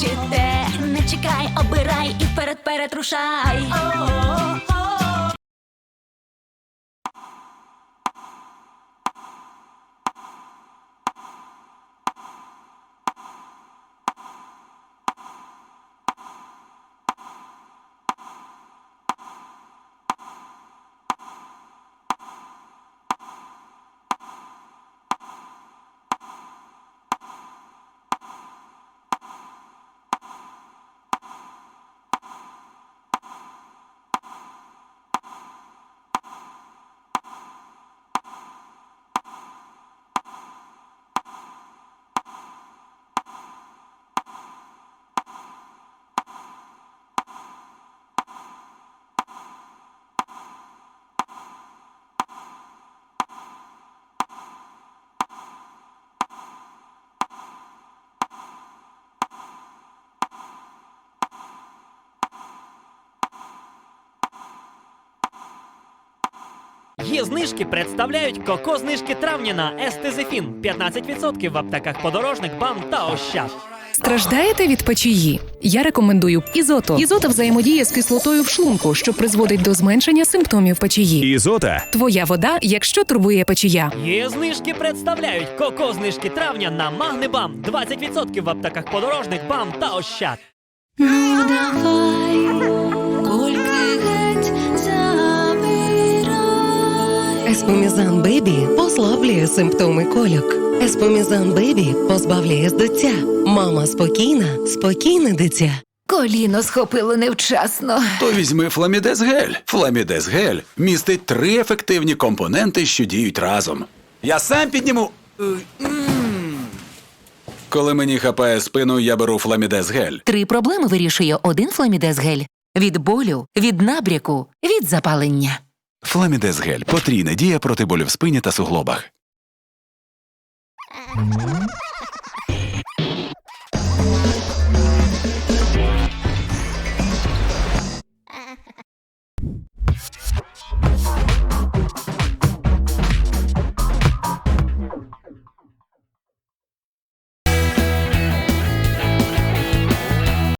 чи те. Не чекай, обирай і вперед перед рушай. Є знижки представляють коко знижки травня на Естезефін 15% в аптеках подорожник, бам та ощад. Страждаєте від печії? Я рекомендую ізото. Ізота взаємодіє з кислотою в шлунку, що призводить до зменшення симптомів печії. Ізота Твоя вода, якщо турбує печія. Є знижки представляють коко знижки травня на Магнебам 20% в аптеках подорожник, бам та ощад. Ну давай, Еспомізан Бебі послаблює симптоми кольок. Еспомізан Бебі позбавляє з дитя. Мама спокійна, спокійне дитя. Коліно схопило невчасно. То візьми Фламідез Гель. Фламідез Гель містить три ефективні компоненти, що діють разом. Я сам підніму. Коли мені хапає спину, я беру Фламідез Гель. Три проблеми вирішує один фламідез гель. Від болю, від набряку, від запалення. Фламідез Гель потрійна дія проти болю в спині та суглобах.